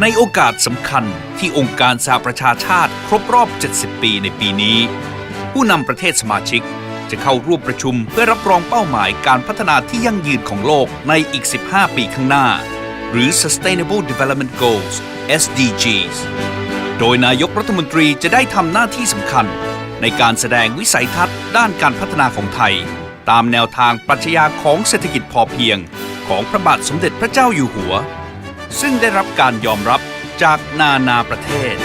ในโอกาสสำคัญที่องค์การสหประชาชาติครบรอบ 70 ปีในปีนี้ ผู้นำประเทศสมาชิกจะเข้าร่วมประชุมเพื่อรับรองเป้าหมายการพัฒนาที่ยั่งยืนของโลกในอีก 15 ปีข้างหน้า หรือ Sustainable Development Goals SDGs โดยนายกรัฐมนตรีจะได้ทำหน้าที่สำคัญ ในการแสดงวิสัยทัศน์ด้านการพัฒนาของไทย ตามแนวทางปรัชญาของเศรษฐกิจพอเพียง ของพระบาทสมเด็จพระเจ้าอยู่หัว ซึ่งได้รับการยอมรับจากนานาประเทศ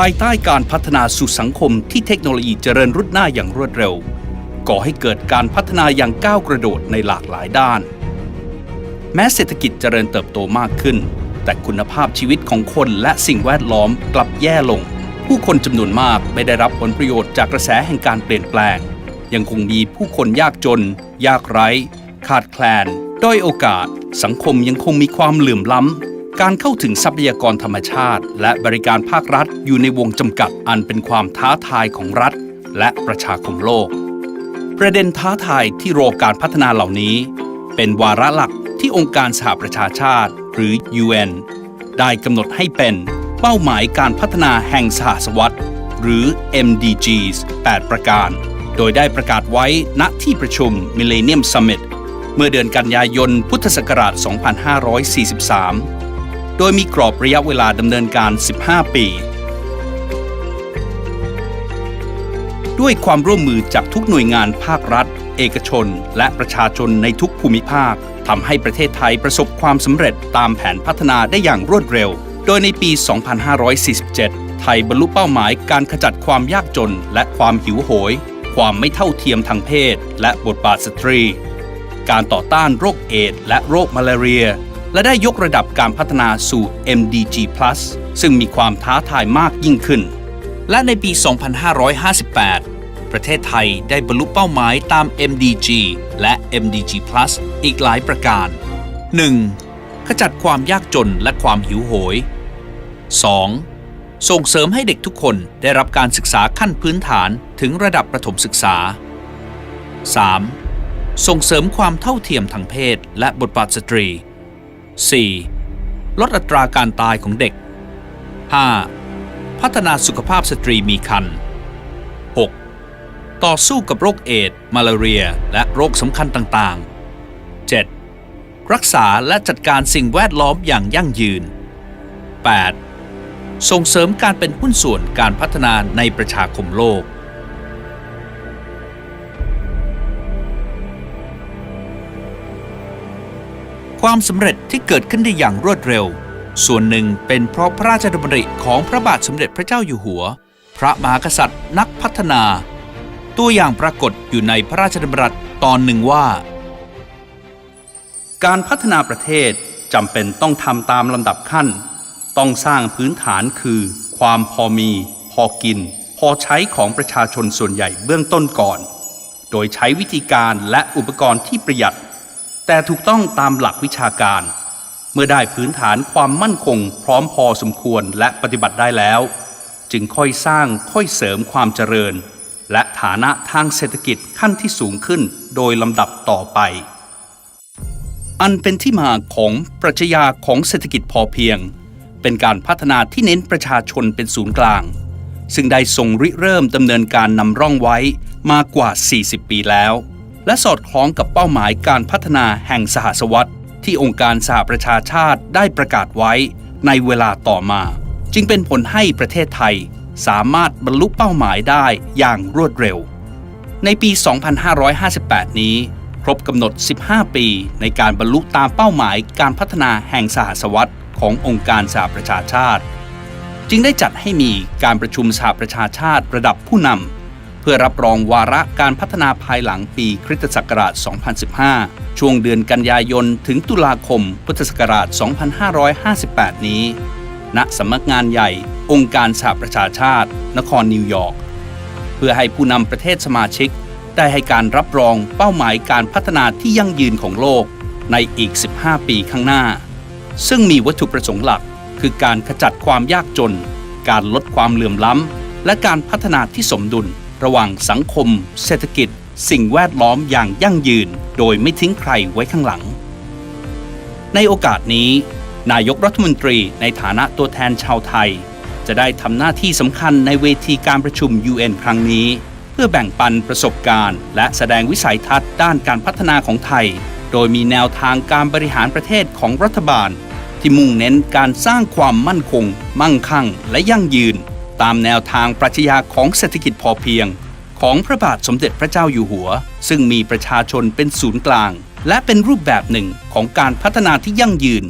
ภายใต้การพัฒนาสู่สังคมที่เทคโนโลยีเจริญรุดหน้าอย่างรวดเร็ว ก่อให้เกิดการพัฒนาอย่างก้าวกระโดดในหลากหลายด้าน แม้เศรษฐกิจเจริญเติบโตมากขึ้น แต่คุณภาพชีวิตของคนและสิ่งแวดล้อมกลับแย่ลง ผู้คนจำนวนมากไม่ได้รับผลประโยชน์จากกระแสแห่งการเปลี่ยนแปลง ยังคงมีผู้คนยากจน ยากไร้ ขาดแคลน ด้อยโอกาส สังคมยังคงมีความเหลื่อมล้ำ การเข้าถึงทรัพยากรธรรมชาติ และบริการภาครัฐอยู่ในวงจำกัดอันเป็นความท้าทายของรัฐ และประชาคมโลก ประเด็นท้าทายที่รอการพัฒนาเหล่านี้ เป็นวาระหลัก ที่องค์การสหประชาชาติ หรือ UN ได้กำหนดให้เป็นเป้าหมายการพัฒนาแห่งสหศตวรรษหรือ MDGs 8 ประการ โดยได้ประกาศไว้ณที่ประชุม Millennium Summit เมื่อเดือนกันยายนพุทธศักราช 2543 โดยมีกรอบระยะเวลาดำเนินการ 15 ปี ด้วยความร่วมมือจากทุกหน่วยงานภาครัฐ เอกชน และประชาชนในทุกภูมิภาคทำให้ประเทศไทยประสบความสำเร็จตามแผนพัฒนาได้อย่างรวดเร็ว โดยในปี 2547 ไทยบรรลุเป้าหมายการขจัดความยากจนและความหิวโหย ความไม่เท่าเทียมทางเพศ และบทบาทสตรี การต่อต้านโรคเอดส์และโรคมาลาเรีย และได้ยกระดับการพัฒนาสู่ MDG+ ซึ่งมีความท้าทายมากยิ่งขึ้น และในปี 2558 ประเทศไทยได้บรรลุเป้าหมายตาม MDG และ MDG+ อีกหลายประการ 1. ขจัดความยากจนและความหิวโหย 2. ส่งเสริมให้เด็กทุกคนได้รับการศึกษาขั้นพื้นฐานถึงระดับประถมศึกษา 3. ส่งเสริมความเท่าเทียมทางเพศและบทบาทสตรี 4. ลดอัตราการตายของเด็ก 5. พัฒนาสุขภาพสตรีมีครรภ์ 6. ต่อสู้กับโรคเอดส์มาลาเรีย และโรคสำคัญต่างๆ 7. รักษาและจัดการสิ่งแวดล้อมอย่างยั่งยืน 8. ส่งเสริมการเป็นหุ้นส่วนการพัฒนาในประชาคมโลกความสำเร็จที่เกิดขึ้นได้อย่างรวดเร็ว ส่วนหนึ่งเป็นเพราะพระราชดำริของพระบาทสมเด็จพระเจ้าอยู่หัว พระมหากษัตริย์นักพัฒนา ตัวอย่างปรากฏอยู่ในพระราชดำรัสตอนหนึ่งว่า การพัฒนาประเทศจำเป็นต้องทำตามลำดับขั้น ต้องสร้างพื้นฐานคือ ความพอมี พอกิน พอใช้ของประชาชนส่วนใหญ่เบื้องต้นก่อน โดยใช้วิธีการและอุปกรณ์ที่ประหยัด แต่ถูกต้องตามหลักวิชาการ เมื่อได้พื้นฐานความมั่นคง พร้อมพอสมควรและปฏิบัติได้แล้ว จึงค่อยสร้างค่อยเสริมความเจริญ และฐานะทางเศรษฐกิจขั้นที่สูงขึ้นโดยลำดับต่อไป อันเป็นที่มาของปรัชญาของเศรษฐกิจพอเพียง เป็นการพัฒนาที่เน้นประชาชนเป็นศูนย์กลาง ซึ่งได้ทรงริเริ่มดำเนินการนำร่องไว้มากกว่า 40 ปีแล้ว และสอดคล้องกับเป้าหมายการพัฒนาแห่งสหศตวรรษ ที่องค์การสหประชาชาติได้ประกาศไว้ในเวลาต่อมา จึงเป็นผลให้ประเทศไทยสามารถบรรลุเป้าหมายได้อย่างรวดเร็ว ในปี 2558 นี้ ครบกำหนด 15 ปีในการบรรลุตามเป้าหมายการพัฒนาแห่งสหศตวรรษขององค์การสหประชาชาติ จึงได้จัดให้มีการประชุมสหประชาชาติระดับผู้นำ พื่อรับรองวาระการพัฒนาภายหลังปีคริสตศักราช 2015 ช่วงเดือนกันยายน ถึงตุลาคม พุทธศักราช 2558 นี้ ณสำนักงานใหญ่องค์การสหประชาชาติ นครนิวยอร์ก เพื่อให้ผู้นำประเทศสมาชิก ได้ให้การรับรองเป้าหมายการพัฒนาที่ยั่งยืนของโลกในอีก 15 ปีข้างหน้า ซึ่งมีวัตถุประสงค์หลัก คือการขจัดความยากจน การลดความเหลื่อมล้ำ และการพัฒนาที่สมดุล ระหว่างสังคม เศรษฐกิจ สิ่งแวดล้อมอย่างยั่งยืน โดยไม่ทิ้งใครไว้ข้างหลัง ในโอกาสนี้ นายกรัฐมนตรีในฐานะตัวแทนชาวไทย จะได้ทำหน้าที่สำคัญในเวทีการประชุม UN ครั้งนี้ เพื่อแบ่งปันประสบการณ์ และแสดงวิสัยทัศน์ด้านการพัฒนาของไทย โดยมีแนวทางการบริหารประเทศของรัฐบาล ที่มุ่งเน้นการสร้างความมั่นคง มั่งคั่ง และยั่งยืน ตามแนวทางปรัชญาของเศรษฐกิจพอเพียง ของพระบาทสมเด็จพระเจ้าอยู่หัว ซึ่งมีประชาชนเป็นศูนย์กลาง และเป็นรูปแบบหนึ่งของการพัฒนาที่ยั่งยืน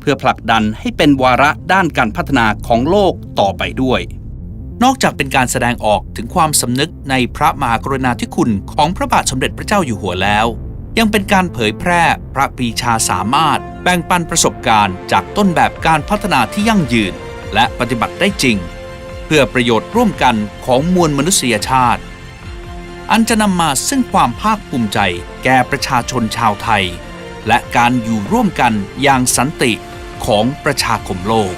เพื่อผลักดันให้เป็นวาระด้านการพัฒนาของโลกต่อไปด้วย นอกจากเป็นการแสดงออกถึงความสำนึกในพระมหากรุณาธิคุณของพระบาทสมเด็จพระเจ้าอยู่หัวแล้ว ยังเป็นการเผยแพร่พระปีชาสามารถ แบ่งปันประสบการณ์ จากต้นแบบการพัฒนาที่ยั่งยืน และปฏิบัติได้จริง เพื่อประโยชน์ร่วมกันของมวลมนุษยชาติ อันจะนำมาซึ่งความภาคภูมิใจแก่ประชาชนชาวไทย และการอยู่ร่วมกันอย่างสันติของประชาคมโลก